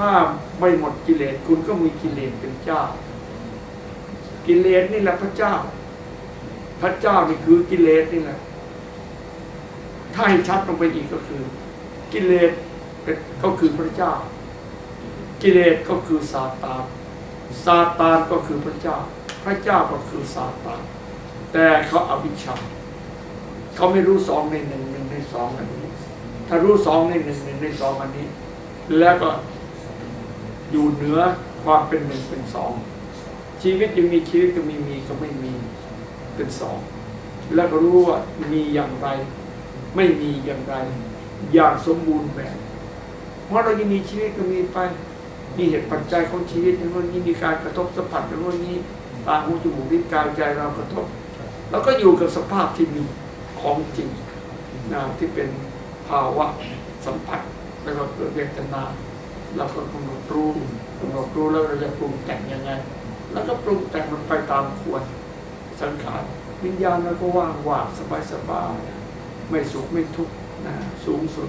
ถ้าไม่หมดกิเลสคุณก็มีกิเลสเป็นเจ้า กิเลสนี่แหละพระเจ้า พระเจ้านี่คือกิเลสนี่แหละ ถ้าให้ชัดลงไปอีกก็คือ กิเลสเป็นก็คือพระเจ้า กิเลสก็คือซาตานซาตานก็คือพระเจ้า พระเจ้าก็คือซาตานแต่เขาอวิชชาเขาไม่รู้สองในหนึ่งหนึ่งในสองอันนี้ ถ้ารู้สองในหนึ่งหนึ่งในสองอันนี้ แล้วก็ อยู่เหนือความเป็นหนึ่งเป็นสอง ชีวิตยังมีชีวิตก็มีมีก็ไม่มีเป็นสอง แล้วก็รู้ว่ามีอย่างไร ไม่มีอย่างไร อย่างสมบูรณ์แบบเพราะเรายังมีชีวิตก็มีไปมีเหตุปัจจัยของชีวิตอย่างนี้มีการกระทบสัมผัสอย่างนี้ตาหูจมูกลิ้นกายใจเรากระทบเราก็อยู่กับสภาพที่มีของจริงนะที่เป็นภาวะสัมผัสแล้วก็เกิดเวทนา เราก็กำหนดรู้กำหนดรู้แล้วเราจะปรุงแต่งยังไง แล้วก็ปรุงแต่งมันไปตามควร สังขารวิญญาณเราก็ว่างว่างสบายสบายไม่สุขไม่ทุกข์นะสูงสุด